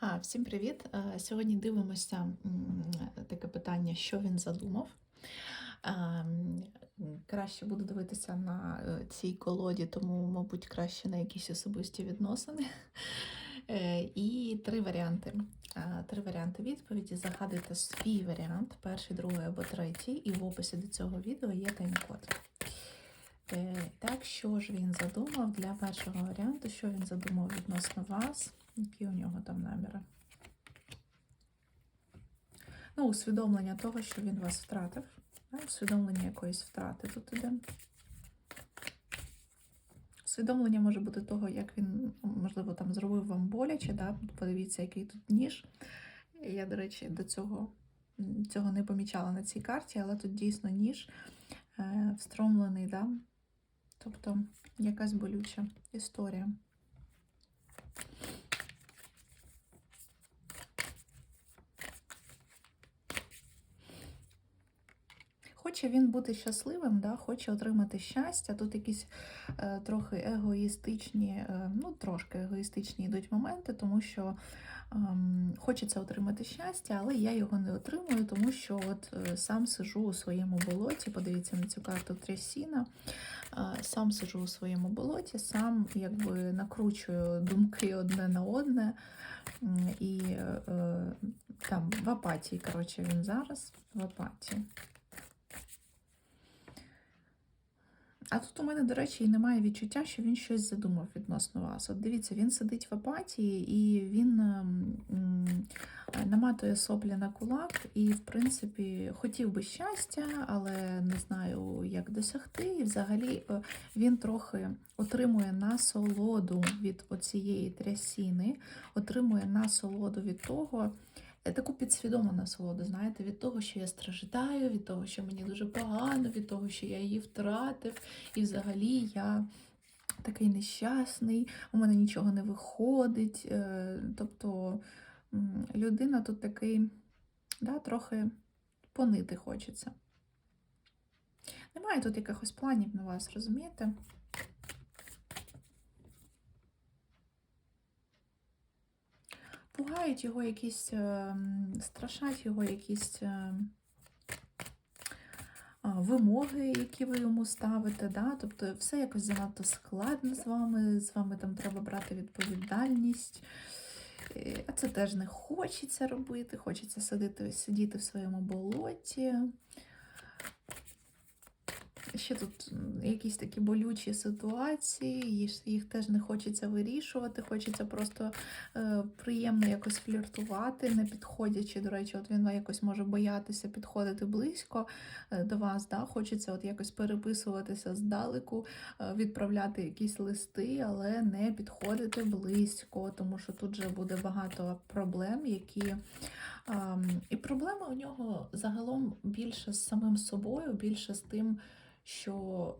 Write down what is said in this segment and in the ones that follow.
А, всім привіт! Е, Сьогодні дивимося таке питання, що він задумав. Ем, Краще буду дивитися на е, цій колоді, тому, мабуть, краще на якісь особисті відносини. Е, І три варіанти. Е, Три варіанти відповіді. Загадуйте свій варіант, перший, другий або третій, і в описі до цього відео є тайм-код. Е, Так, що ж він задумав для першого варіанту, що він задумав відносно вас, які у нього там наміри? Ну, усвідомлення того, що він вас втратив. Усвідомлення якоїсь втрати тут іде. Усвідомлення може бути того, як він, можливо, там зробив вам боляче, да? подивіться, який тут ніж. Я, до речі, до цього, цього не помічала на цій карті, але тут дійсно ніж е, встромлений, да? тобто якась болюча історія. Хоче він бути щасливим, да, хоче отримати щастя. Тут якісь е, трохи егоїстичні, е, ну трошки егоїстичні йдуть моменти, тому що ем, хочеться отримати щастя, але я його не отримую, тому що от е, сам сижу у своєму болоті. Подивіться на цю карту Трясіна. Е, сам сижу у своєму болоті, сам якби накручую думки одне на одне. І е, е, там в апатії, коротше, він зараз в апатії. А тут у мене, до речі, і немає відчуття, що він щось задумав відносно вас. От дивіться, він сидить в апатії і він ем, наматує соплі на кулак, і, в принципі, хотів би щастя, але не знаю, як досягти. І взагалі е, він трохи отримує насолоду від оцієї трясіни, отримує насолоду від того. Е, Таку підсвідому насолоду, знаєте, від того, що я страждаю, від того, що мені дуже погано, від того, що я її втратив, і взагалі я такий нещасний, у мене нічого не виходить. е, Тобто людина тут такий, да, трохи понити хочеться. Немає тут якихось планів на вас, розумієте? Пугають його якісь, е, страшать його якісь е, вимоги, які ви йому ставите. Да? Тобто все якось занадто складно з вами, з вами там треба брати відповідальність. Е, А це теж не хочеться робити, хочеться сидіти, сидіти в своєму болоті. Ще тут якісь такі болючі ситуації, їх, теж не хочеться вирішувати, хочеться просто е, приємно якось фліртувати, не підходячи. До речі, от він якось може боятися підходити близько е, до вас. Да? Хочеться от якось переписуватися здалеку, е, відправляти якісь листи, але не підходити близько, тому що тут же буде багато проблем, які. І проблема у нього загалом більше з самим собою, більше з тим, що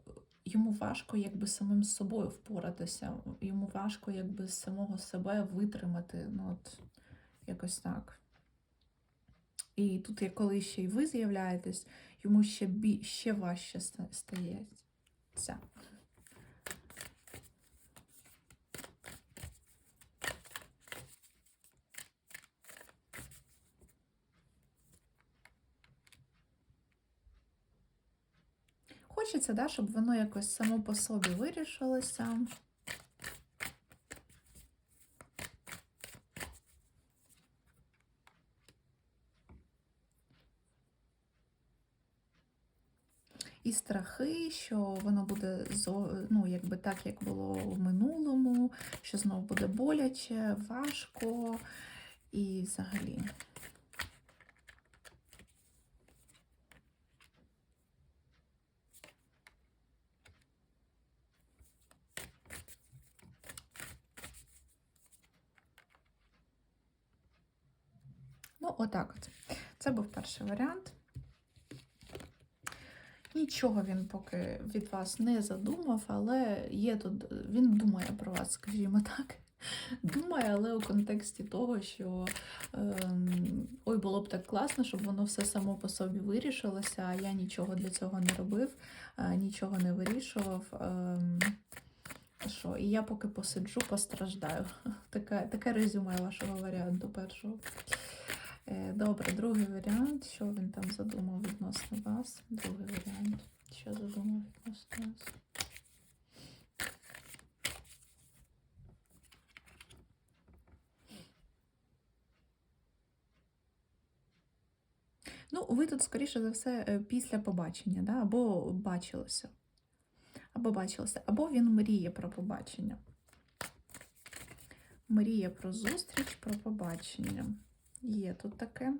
йому важко якби самим з собою впоратися, йому важко якби самого себе витримати. Ну, от якось так. І тут, як коли ще й ви з'являєтесь, йому ще, бі... ще важче ста- стається. Хочеться, да, щоб воно якось само по собі вирішилося. І страхи, що воно буде ну, якби так, як було в минулому, що знову буде боляче, важко і взагалі. Отак от. Це був перший варіант. Нічого він поки від вас не задумав, але є тут, він думає про вас, скажімо так. Думає, але у контексті того, що ем, ой, було б так класно, щоб воно все само по собі вирішилося, а я нічого для цього не робив, е, нічого не вирішував. Ем, Що, і я поки посиджу, постраждаю. Таке, таке резюме вашого варіанту першого. Е, Добре, другий варіант. Що він там задумав відносно вас? Другий варіант. Що задумав відносно вас? Ну, ви тут, скоріше за все, е, після побачення, да? або бачилося. Або бачилося, або він мріє про побачення. Мріє про зустріч, про побачення. Є тут таке.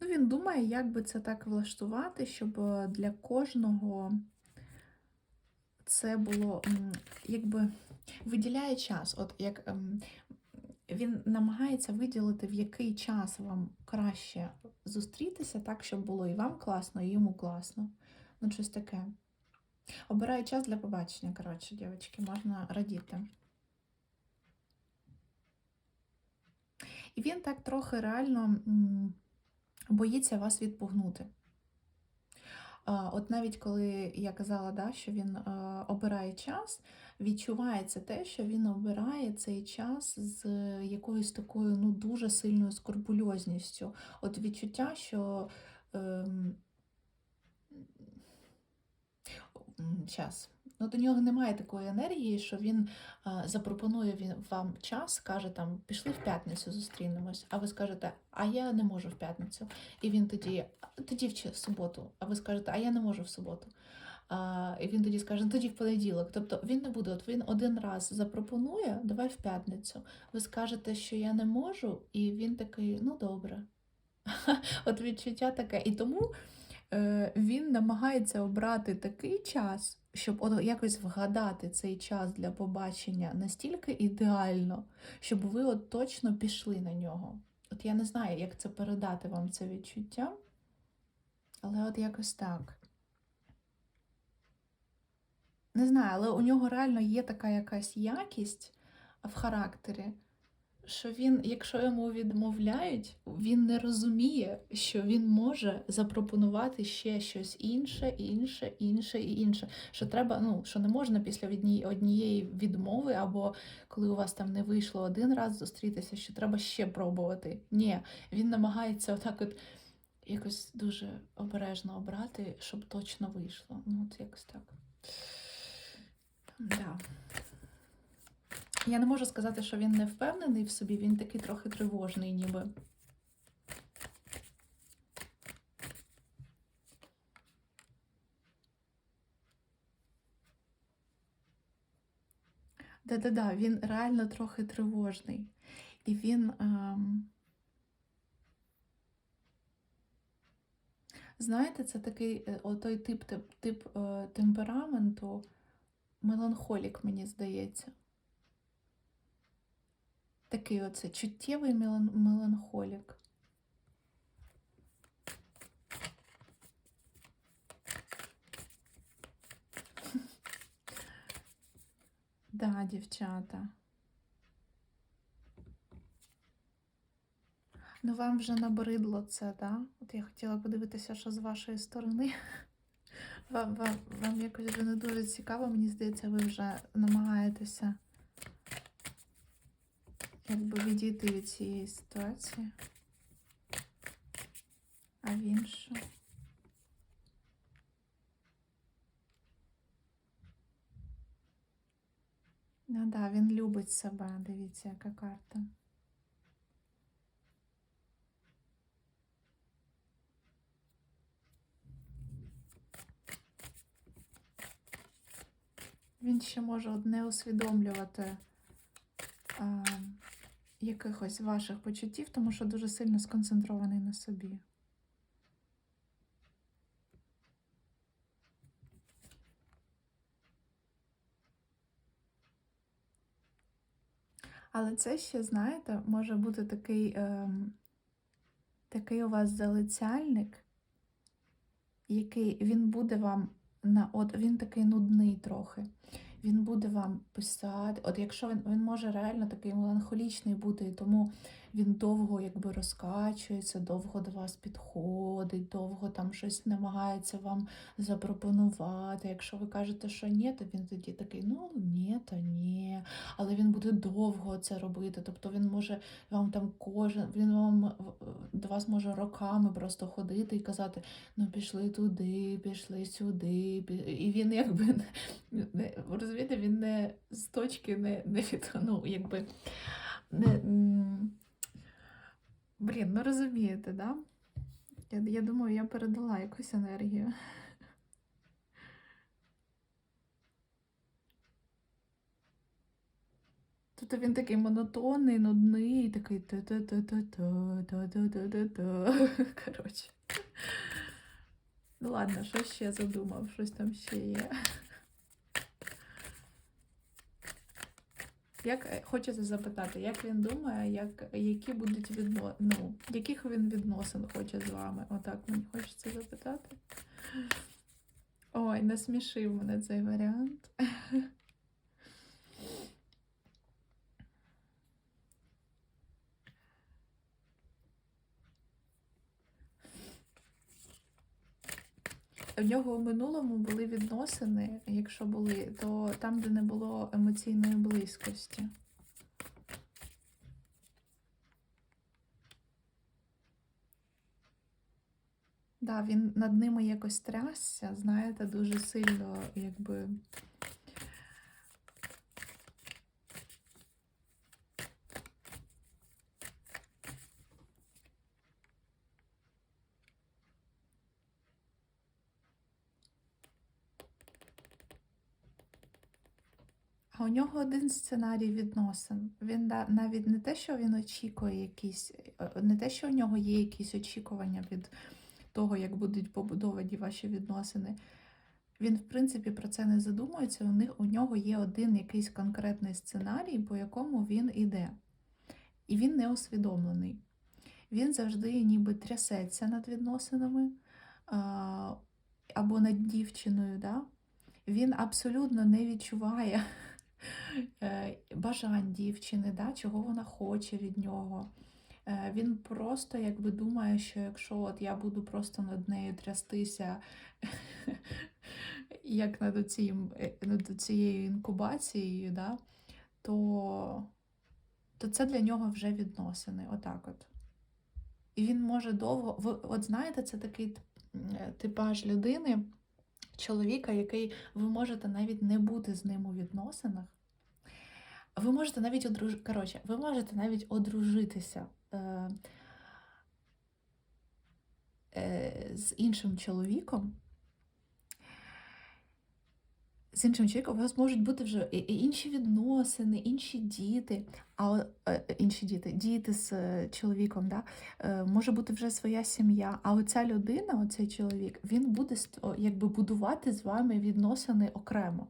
Ну, він думає, як би це так влаштувати, щоб е, для кожного це було якби виділяє час. От як ем, він намагається виділити, в який час вам краще зустрітися, так, щоб було і вам класно, і йому класно. Ну, щось таке. Обирає час для побачення, коротше, дівчатки, можна радіти. І він так трохи реально боїться вас відпугнути. От навіть коли я казала, да, що він обирає час, відчувається те, що він обирає цей час з якоюсь такою ну, дуже сильною скорпульозністю. От відчуття, що ем, час. Ну, до нього немає такої енергії, що він е, запропонує він, вам час, каже там, пішли в п'ятницю зустрінемось, а ви скажете, а я не можу в п'ятницю. І він тоді, «А, тоді в суботу, а ви скажете, а я не можу в суботу. І він тоді скаже, «Ну, тоді в понеділок. Тобто він не буде, от він один раз запропонує, давай в п'ятницю. Ви скажете, що я не можу, і він такий, ну добре. От відчуття таке. І тому е, він намагається обрати такий час, щоб от якось вгадати цей час для побачення настільки ідеально, щоб ви от точно пішли на нього. От я не знаю, як це передати вам це відчуття, але от якось так. Не знаю, але у нього реально є така якась якість в характері, що він, якщо йому відмовляють, він не розуміє, що він може запропонувати ще щось інше, інше, інше і інше. Що треба, ну що не можна після однієї відмови, або коли у вас там не вийшло один раз зустрітися, що треба ще пробувати. Ні, він намагається отак, от якось дуже обережно обрати, щоб точно вийшло. Ну, от якось так. Да. Я не можу сказати, що він не впевнений в собі, він такий трохи тривожний, ніби. Да-да-да, він реально трохи тривожний. І він. Ем... Знаєте, це такий е, о, той тип, тип, тип е, темпераменту, меланхолік, мені здається. Такий оце чуттєвий мелан- меланхолік. Да, дівчата. Ну, вам вже набридло це, да? От я хотіла подивитися, що з вашої сторони. Вам, вам, вам якось вже не дуже цікаво, мені здається, ви вже намагаєтеся якби відійти від цієї ситуації. А він що? Ну да, він любить себе, дивіться, яка карта. Він ще може не усвідомлювати а, якихось ваших почуттів, тому що дуже сильно сконцентрований на собі. Але це ще, знаєте, може бути такий, ем, такий у вас залицяльник, який він буде вам на от він такий нудний трохи. Він буде вам писати. От якщо він, він може реально такий меланхолічний бути, тому він довго якби розкачується, довго до вас підходить, довго там щось намагається вам запропонувати. Якщо ви кажете, що ні, то він тоді такий, ну ні, то ні. Але він буде довго це робити. Тобто він може вам там кожен, він вам е, до вас може роками просто ходити і казати, ну пішли туди, пішли сюди. пі-». І він якби не розумієте, він не з точки не, не від, ну, якби не. Блін, ну розумієте, да? Я, я думаю, я передала якусь енергію. Тут він такий монотонний, нудний, такий та та да. Коротше. Ну ладно, що ще задумав, щось там ще є. Як хочете хочеться запитати, як він думає, як, які будуть відно... ну, яких він відносин хоче з вами? Отак мені хочеться запитати. Ой, насмішив мене цей варіант. В нього в минулому були відносини, якщо були, то там, де не було емоційної близькості. Да, він над ними якось трясся, знаєте, дуже сильно, якби. У нього один сценарій відносин. Він навіть не те, що він очікує якісь, е, не те, що у нього є якісь очікування від того, як будуть побудовані ваші відносини. Він, в принципі, про це не задумується. У них у нього є один якийсь конкретний сценарій, по якому він іде. І він не усвідомлений. Він завжди ніби трясеться над відносинами або над дівчиною. Да? Він абсолютно не відчуває е, бажань дівчини, да? чого вона хоче від нього. Е, Він просто якби думає, що якщо от я буду просто над нею трястися, як над, цим, над цією інкубацією, да, то, то це для нього вже відносини. Отак от. І він може довго. От знаєте, це такий е, типаж людини, чоловіка, який ви можете навіть не бути з ним у відносинах. Ви можете навіть одруж... Коротше, ви можете навіть одружитися е... Е... з іншим чоловіком. З іншим чоловіком у вас можуть бути вже інші відносини, інші діти, а е, інші діти, діти з е, чоловіком, да? Е, може бути вже своя сім'я. А оця людина, оцей чоловік, він буде якби будувати з вами відносини окремо.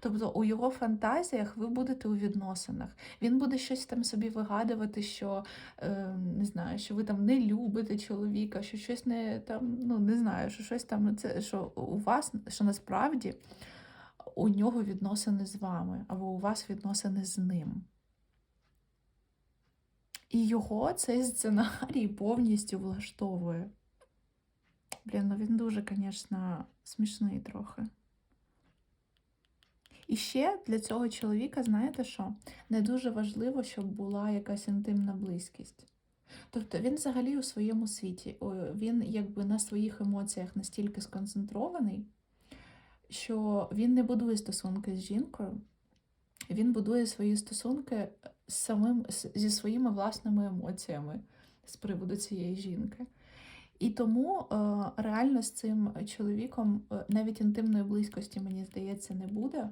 Тобто у його фантазіях ви будете у відносинах. Він буде щось там собі вигадувати, що е, не знаю, що ви там не любите чоловіка, що щось не там, ну не знаю, що щось там це що у вас, що насправді у нього відносини з вами, або у вас відносини з ним. І його цей сценарій повністю влаштовує. Блін, ну він дуже, звісно, смішний трохи. І ще для цього чоловіка, знаєте що? Не дуже важливо, щоб була якась інтимна близькість. Тобто він взагалі у своєму світі, він якби на своїх емоціях настільки сконцентрований, що він не будує стосунки з жінкою, він будує свої стосунки з самим, зі своїми власними емоціями з приводу цієї жінки. І тому е, реально з цим чоловіком е, навіть інтимної близькості, мені здається, не буде.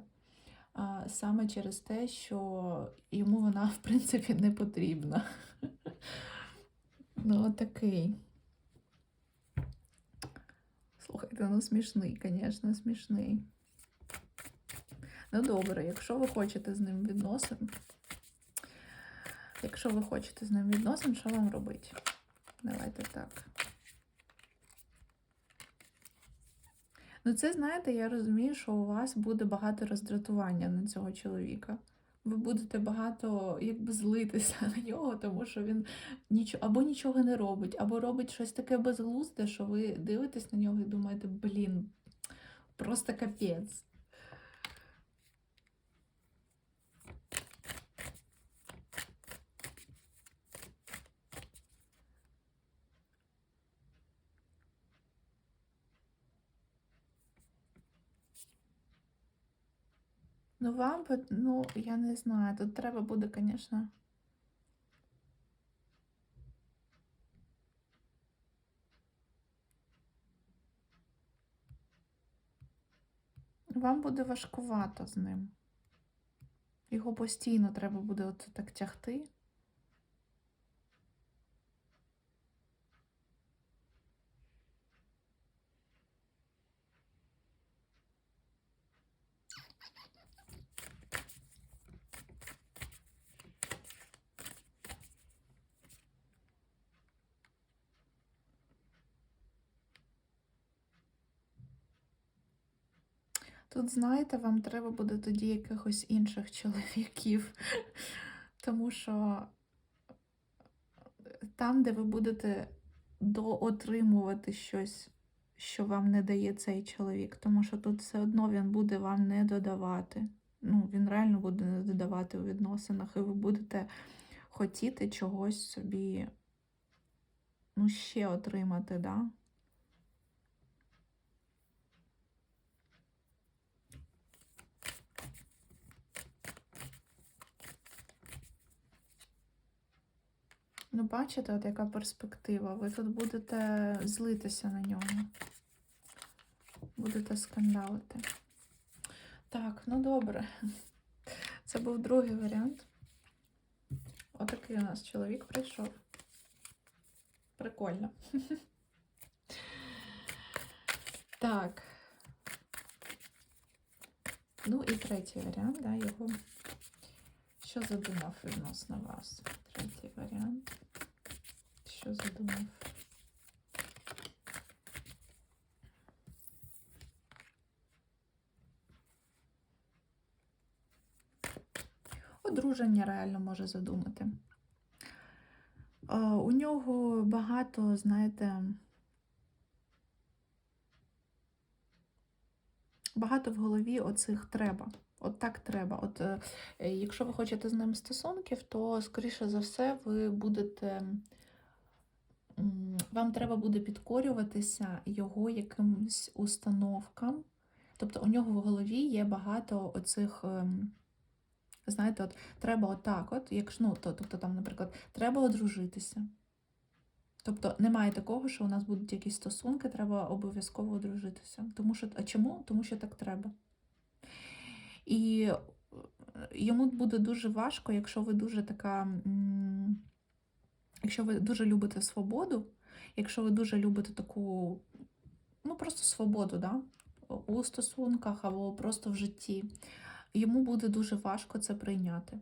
Саме через те, що йому вона, в принципі, не потрібна. Ну, такий. Слухайте, ну смішний, звісно, смішний. Ну, добре, якщо ви хочете з ним відносин, якщо ви хочете з ним відносин, що вам робити? Давайте так. Ну, це, знаєте, я розумію, що у вас буде багато роздратування на цього чоловіка. Ви будете багато якби злитися на нього, тому що він нічого або нічого не робить, або робить щось таке безглузде, що ви дивитесь на нього і думаєте, блін, просто капець. Ну, вам, ну, я не знаю, тут треба буде, звісно. Вам буде важкувато з ним. Його постійно треба буде от так тягти. Тут, знаєте, вам треба буде тоді якихось інших чоловіків, тому що там, де ви будете доотримувати щось, що вам не дає цей чоловік, тому що тут все одно він буде вам не додавати. Ну, він реально буде не додавати у відносинах, і ви будете хотіти чогось собі ну, ще отримати, да? Ну, бачите, от яка перспектива. Ви тут будете злитися на нього. Будете скандалити. Так, ну добре. Це був другий варіант. Отакий у нас чоловік прийшов. Прикольно. Так. Ну і третій варіант, да, його. Що задумав відносно вас? Третій варіант. Що задумав? Одруження реально може задумати. У нього багато, знаєте, багато в голові оцих треба. От так треба. От е, якщо ви хочете з ним стосунків, то, скоріше за все, ви будете. Вам треба буде підкорюватися його якимось установкам. Тобто у нього в голові є багато оцих, ем, знаєте, от треба отак, от, якщо, ну, то, тобто там, наприклад, треба одружитися. Тобто немає такого, що у нас будуть якісь стосунки, треба обов'язково одружитися. Тому що, а чому? Тому що так треба. І е, йому буде дуже важко, якщо ви дуже така. Якщо ви дуже любите свободу, якщо ви дуже любите таку, ну просто свободу, да? у стосунках або просто в житті, йому буде дуже важко це прийняти.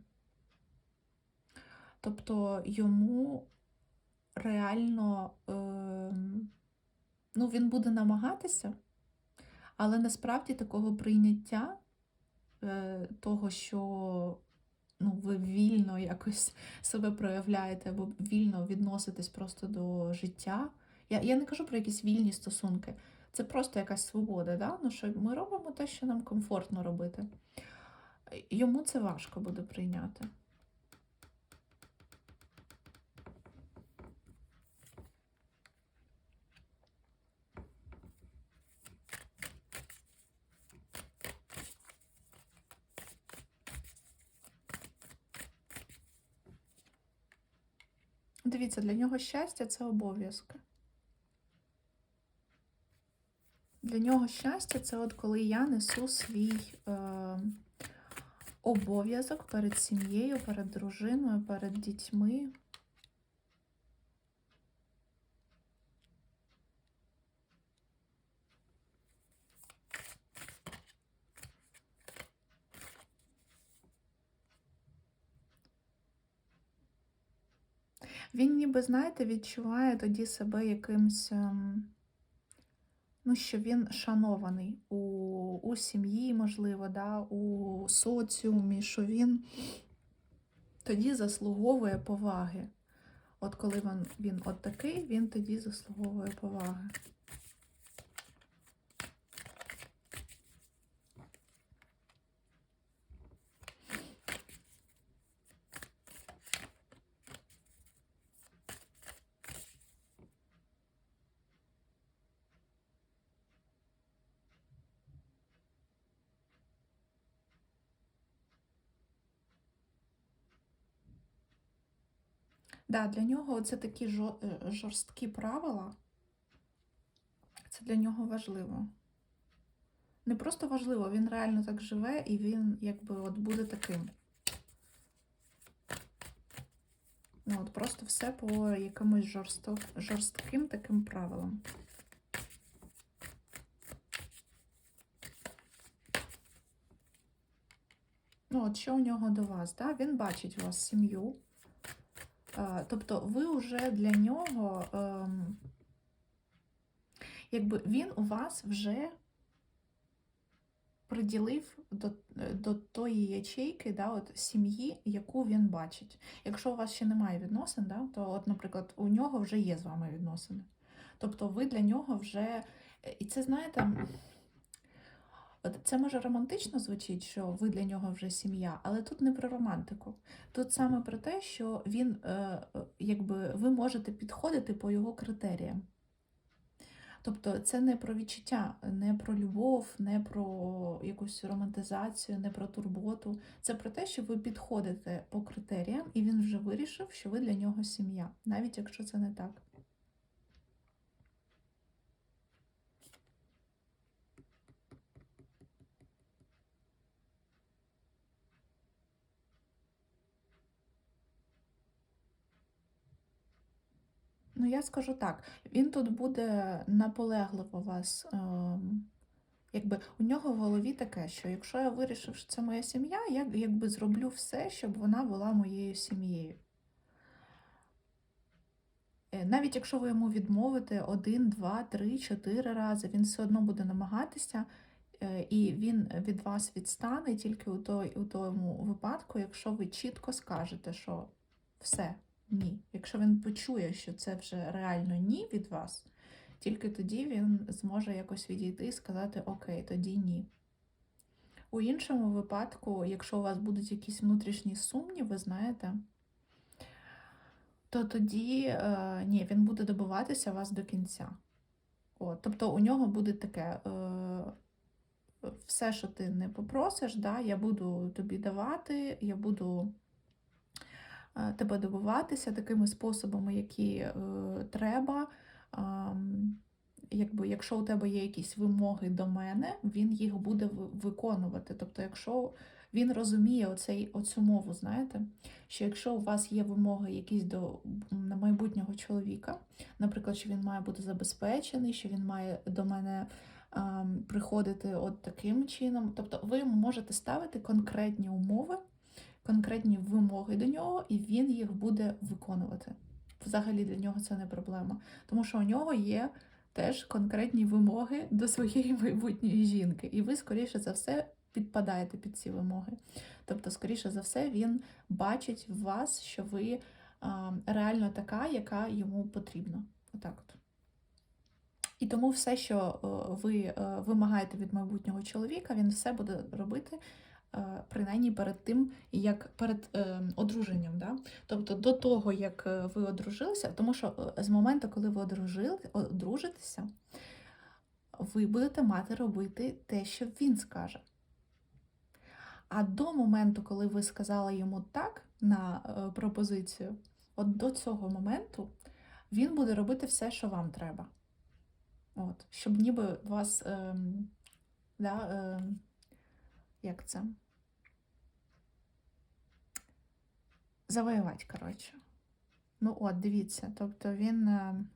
Тобто йому реально ем, ну, він буде намагатися, але насправді такого прийняття е, того, що ну, ви вільно якось себе проявляєте або вільно відноситесь просто до життя. Я, я не кажу про якісь вільні стосунки. Це просто якась свобода, да? ну, що ми робимо те, що нам комфортно робити. Йому це важко буде прийняти. Дивіться, для нього щастя це обов'язки. Для нього щастя це от коли я несу свій е, обов'язок перед сім'єю, перед дружиною, перед дітьми. Він ніби, знаєте, відчуває тоді себе якимсь. ем, ну, що він шанований у, у сім'ї, можливо, да, у соціумі, що він тоді заслуговує поваги. От коли він, він от такий, він тоді заслуговує поваги. Да, для нього це такі е, жорсткі правила. Це для нього важливо. Не просто важливо, він реально так живе і він якби от буде таким. Ну, от просто все по якимось жорсто, жорстким таким правилам. Ну, от що у нього до вас? Да? Він бачить у вас сім'ю. Е, Тобто ви вже для нього, ем, якби він у вас вже приділив до, до тої ячейки, да, от сім'ї, яку він бачить. Якщо у вас ще немає відносин, да, то, от, наприклад, у нього вже є з вами відносини. Тобто ви для нього вже. е, І це, знаєте, от це може романтично звучить, що ви для нього вже сім'я, але тут не про романтику. Тут саме про те, що він, е, е, якби, ви можете підходити по його критеріям. Тобто це не про відчуття, не про любов, не про якусь романтизацію, не про турботу. Це про те, що ви підходите по критеріям, і він вже вирішив, що ви для нього сім'я, навіть якщо це не так. Ну, я скажу так, він тут буде наполегливо вас. ем, Якби у нього в голові таке, що якщо я вирішив, що це моя сім'я, я якби зроблю все, щоб вона була моєю сім'єю. Е, Навіть якщо ви йому відмовите один, два, три, чотири рази, він все одно буде намагатися, е, і він від вас відстане тільки у, той, у тому випадку, якщо ви чітко скажете, що все, ні. Якщо він почує, що це вже реально ні від вас, тільки тоді він зможе якось відійти і сказати Окей, тоді ні. У іншому випадку, якщо у вас будуть якісь внутрішні сумніви, знаєте, то тоді е, ні, він буде добиватися вас до кінця. От, тобто у нього буде таке. Е, все, що ти не попросиш, да, я буду тобі давати, я буду тебе добиватися такими способами, які е, треба. Якби, якщо у тебе є якісь вимоги до мене, він їх буде виконувати. Тобто, якщо він розуміє оцей, оцю мову, знаєте, що якщо у вас є вимоги якісь до майбутнього чоловіка, наприклад, що він має бути забезпечений, що він має до мене приходити от таким чином, тобто ви можете ставити конкретні умови, конкретні вимоги до нього, і він їх буде виконувати. Взагалі для нього це не проблема, тому що у нього є теж конкретні вимоги до своєї майбутньої жінки, і ви, скоріше за все, підпадаєте під ці вимоги. Тобто, скоріше за все, він бачить в вас, що ви а, реально така, яка йому потрібна. Отак от. І тому все, що ви е, вимагаєте від майбутнього чоловіка, він все буде робити. Е, Принаймні перед тим, як перед е, одруженням, да? тобто до того, як е, ви одружилися, тому що е, з моменту, коли ви одружили, одружитеся, ви будете мати робити те, що він скаже. А до моменту, коли ви сказали йому так на е, пропозицію, от до цього моменту він буде робити все, що вам треба. От, щоб ніби вас, ем, да, ем, як це? Завоювати, коротше. Ну, от, дивіться, тобто він. ем,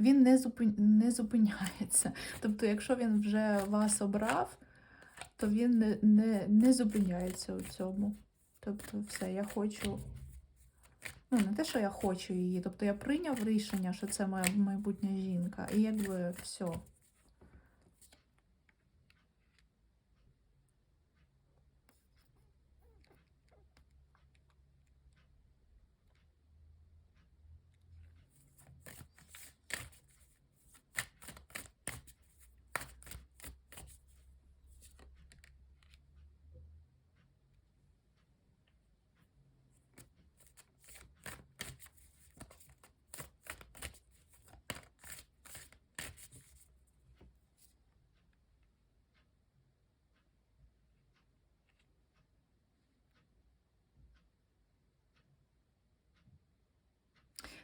він не, зупин... не зупиняється. Тобто, якщо він вже вас обрав, то він не, не, не зупиняється у цьому. Тобто, все, я хочу Ну, не те, що я хочу її. Тобто я прийняв рішення, що це моя майбутня жінка, і якби все.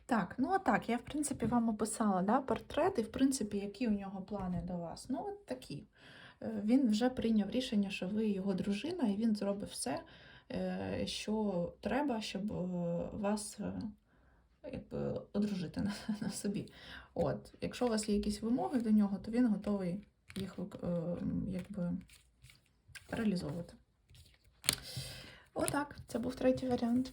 Так, ну а так, я в принципі вам описала да, портрет і в принципі, які у нього плани до вас. Ну, от такі. Е, Він вже прийняв рішення, що ви його дружина, і він зробить все, е, що треба, щоб е, вас якби, одружити на, на собі. От, якщо у вас є якісь вимоги до нього, то він готовий їх якби, реалізовувати. Отак, це був третій варіант.